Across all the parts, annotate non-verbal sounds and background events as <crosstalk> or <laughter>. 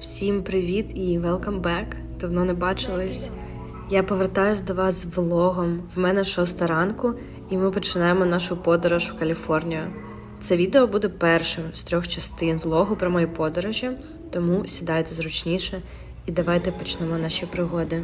Всім привіт і welcome back. Давно не бачились. Я повертаюсь до вас з влогом. В мене шоста ранку, і ми починаємо нашу подорож в Каліфорнію. Це відео буде першим з трьох частин влогу про мої подорожі, тому сідайте зручніше і давайте почнемо наші пригоди.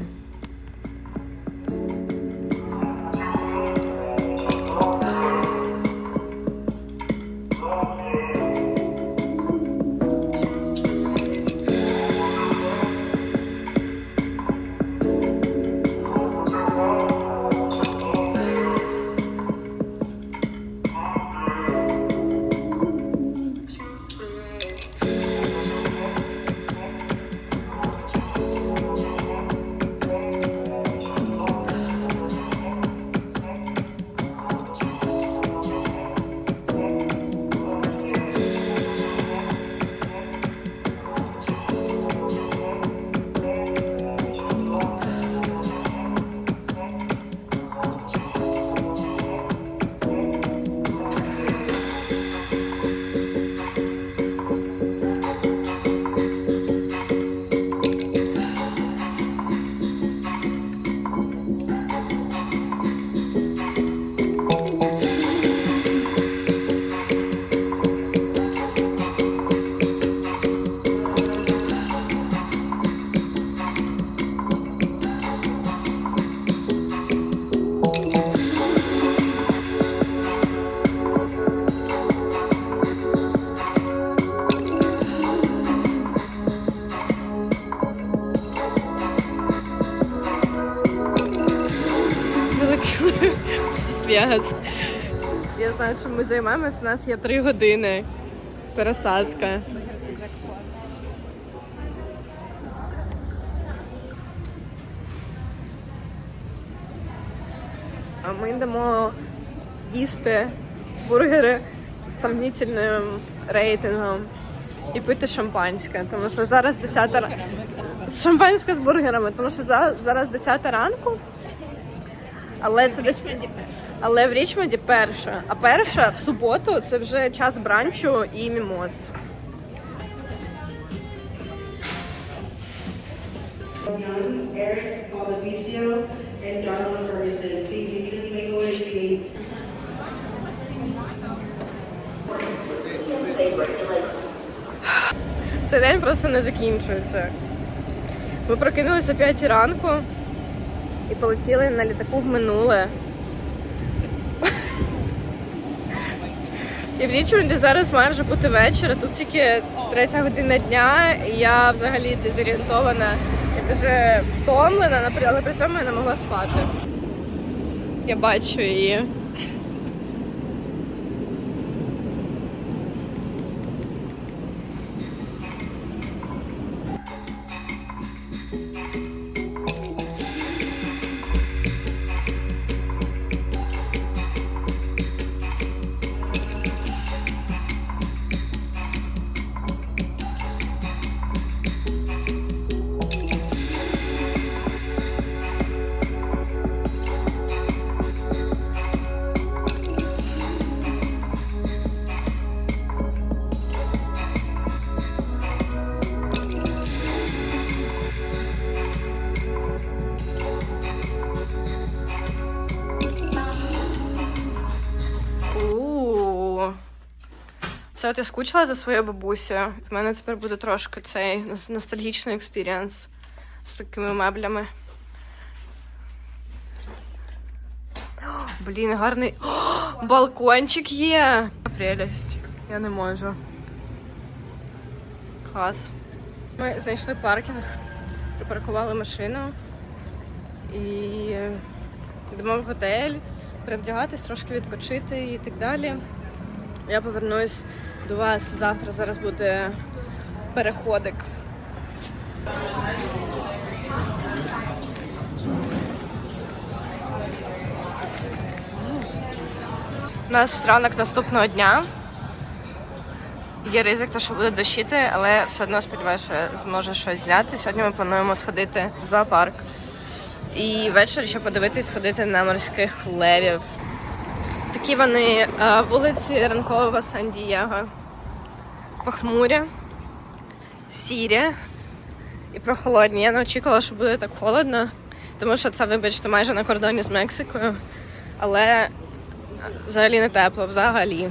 В Вегас. Я знаю, що ми займаємось. У нас є три години. Пересадка. А ми йдемо їсти бургери з сомнительним рейтингом і пити шампанське, тому що зараз 10 ра- шампанське з бургерами, тому що зараз 10 ранку. Але це десь але в Річмонді перша. А перша в суботу це вже час бранчу і мімоз. Eric. Цей день просто не закінчується. Ми прокинулися о 5 ранку і полетіли на літаку в минуле. І в Річмонді зараз має вже бути вечір, тут тільки третя година дня, і я взагалі дезорієнтована і дуже втомлена, але при цьому я не могла спати. Я бачу її. Це от я скучила за своєю бабусею. В мене тепер буде трошки цей ностальгічний експірієнс з такими меблями. Блін, гарний О, балкончик є. Прелість. Я не можу. Клас. Ми знайшли паркінг, припаркували машину і йдемо в готель, перевдягатись, трошки відпочити і так далі. Я повернусь до вас завтра. Зараз буде переходик. У нас ранок наступного дня. Є ризик, що буде дощити, але все одно сподіваюся, я щось зняти. Сьогодні ми плануємо сходити в зоопарк. І ввечері ще подивитись, сходити на морських левів. Такі вони е, вулиці ранкового Сан-Дієго. Похмуря, сірі, і прохолодні. Я не очікувала, що буде так холодно, тому що це, вибачте, майже на кордоні з Мексикою. Але взагалі не тепло, взагалі.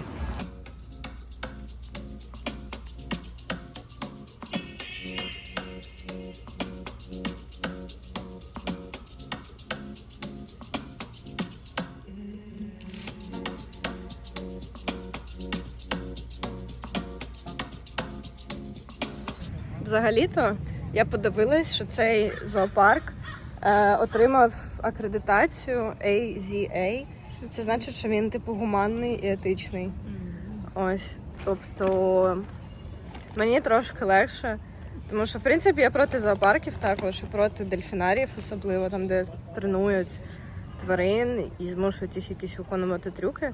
Взагалі-то я подивилась, що цей зоопарк е, отримав акредитацію AZA. Це значить, що він типу гуманний і етичний. Ось. Тобто мені трошки легше. Тому що, в принципі, я проти зоопарків також і проти дельфінарів, особливо там, де тренують тварин і змушують їх якісь виконувати трюки.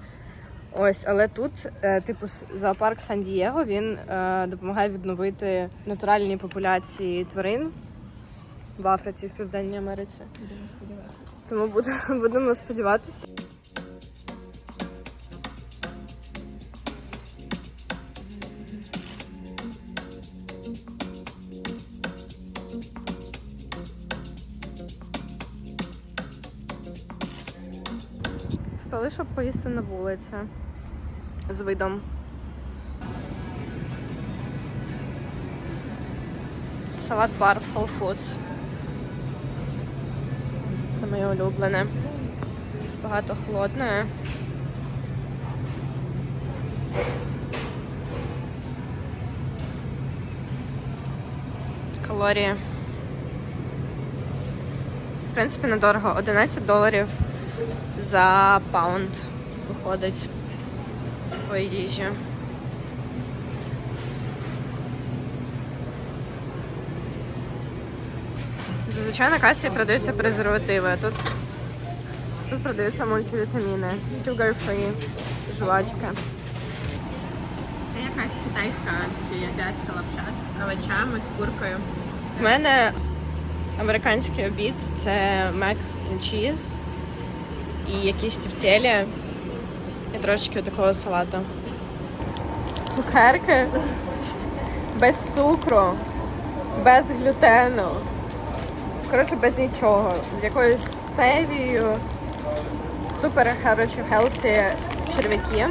Ось, але тут, е, типу, зоопарк Сан-Дієго він е, допомагає відновити натуральні популяції тварин в Африці, в Південній Америці. <laughs> Будемо сподіватися. Тому будемо сподіватися. Стали, щоб поїсти на вулиці з видом. Салат бар в Whole Foods. Це моє улюблене. Багато холодної. Калорії. В принципі, недорого. 11 доларів за паунд виходить такої їжі. Зазвичай на касі продаються презервативи, а тут, тут продаються мультивітаміни, sugar free, жвачки. Це якась китайська чи азіатська лапша з овочами, з куркою. У мене американський обід це mac and cheese і якісь тефтелі і трошечки такого салату. Цукерки без цукру, без глютену. Коротше, без нічого. З якоюсь стевією. Супер хороші хелсі черв'яки,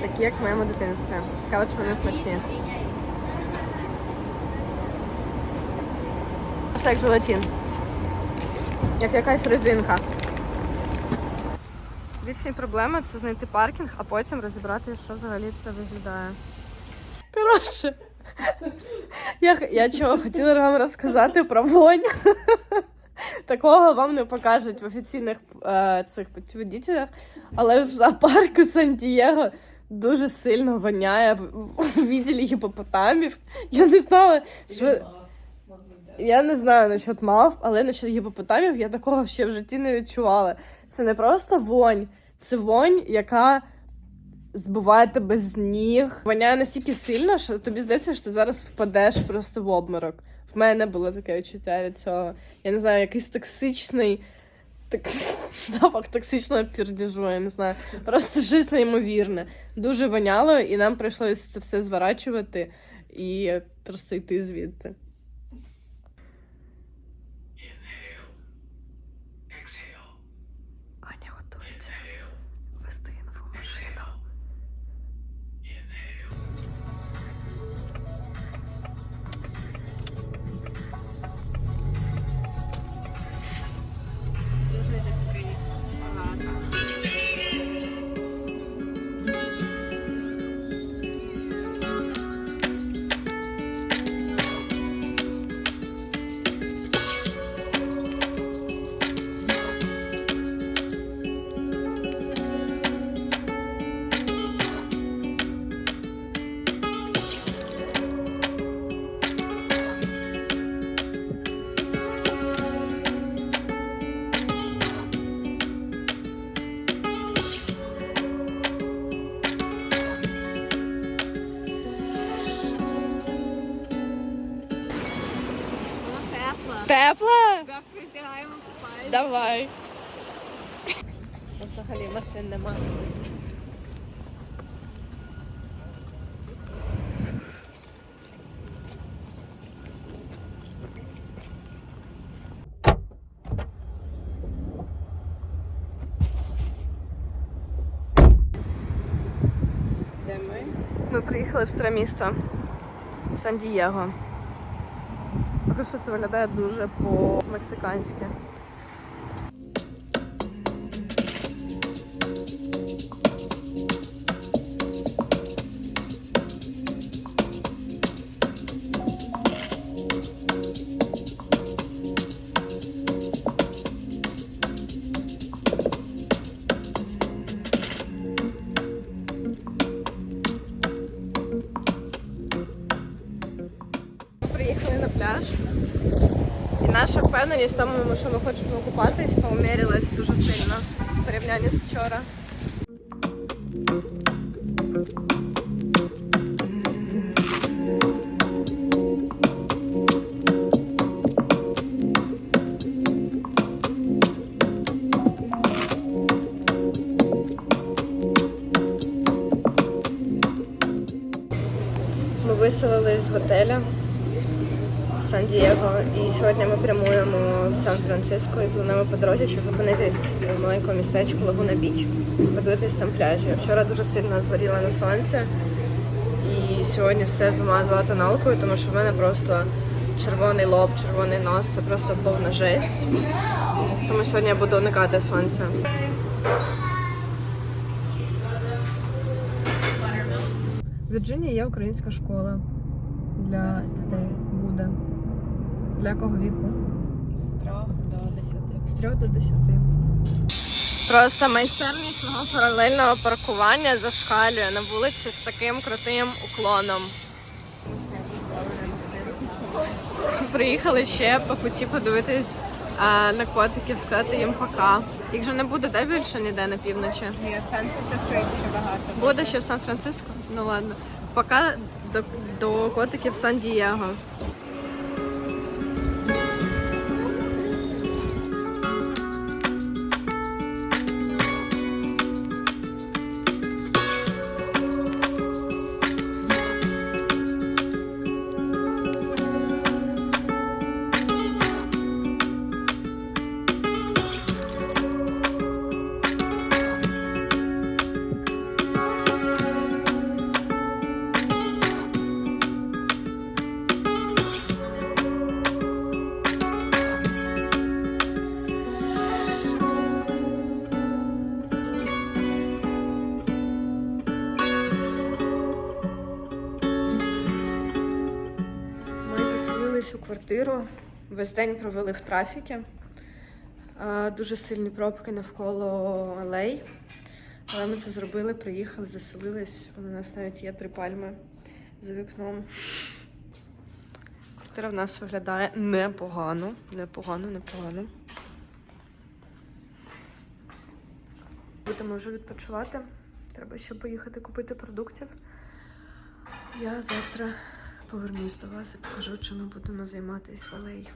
такі як в моєму дитинстві. Цікаво, чи вони смачні. Це як желатин. Як якась резинка. Вічні проблеми це знайти паркінг, а потім розібрати, що взагалі це виглядає. Коротше, я, я чого хотіла вам розказати про вонь. Такого вам не покажуть в офіційних е, цих путіводителях, але в зоопарку Сан-Дієго дуже сильно воняє в відділі гіпопотамів. Я не знала, що. Я не знаю насчет мав, але насчет гіпопотамів я такого ще в житті не відчувала. Це не просто вонь, це вонь, яка збиває тебе з ніг. Воняє настільки сильно, що тобі здається, що ти зараз впадеш просто в обморок. В мене було таке відчуття від цього. Я не знаю, якийсь токсичний. Так, <laughs> запах токсичного пірдіжу, я не знаю. Просто щось неймовірне. Дуже воняло, і нам прийшлося це все зворачувати і просто йти звідти. Тепла. Тепла? Завтра вдягаємо купальник. Давай. Взагалі машин немає. Ми приїхали в стромісто Сан-Дієго. Поки що це виглядає дуже по-мексиканськи. Впевненість в тому, що ми хочемо купатись, поумірилась дуже сильно в порівнянні з вчора. Ми виселились з готеля в Сан-Дієго і сьогодні ми прямуємо в Сан-Франциско і плануємо по дорозі, щоб зупинитись в маленькому містечку Лагуна Біч, подивитись там пляжі. Я вчора дуже сильно згоріла на сонці і сьогодні все змазала тоналкою, тому що в мене просто червоний лоб, червоний нос, це просто повна жесть. Тому сьогодні я буду уникати сонця. В Вірджинії є українська школа для дітей. Буде. Для якого віку? З трьох до десяти. З 3 до 10. Просто майстерність мого паралельного паркування зашкалює на вулиці з таким крутим уклоном. Приїхали ще по путі подивитись а, на котиків, сказати їм пока. Їх же не буде, де більше ніде на півночі. Ні, Сан-Франциско ще багато. Буде ще в Сан-Франциско? Ну ладно. Пока до, до котиків Сан-Дієго. Квартиру, весь день провели в трафіки. Дуже сильні пробки навколо алей. Але ми це зробили, приїхали, заселились. У нас навіть є три пальми за вікном. Квартира в нас виглядає непогано. Непогано, непогано. Будемо вже відпочивати. Треба ще поїхати купити продуктів. Я завтра повернусь до вас і покажу, чим ми будемо займатися в алеї.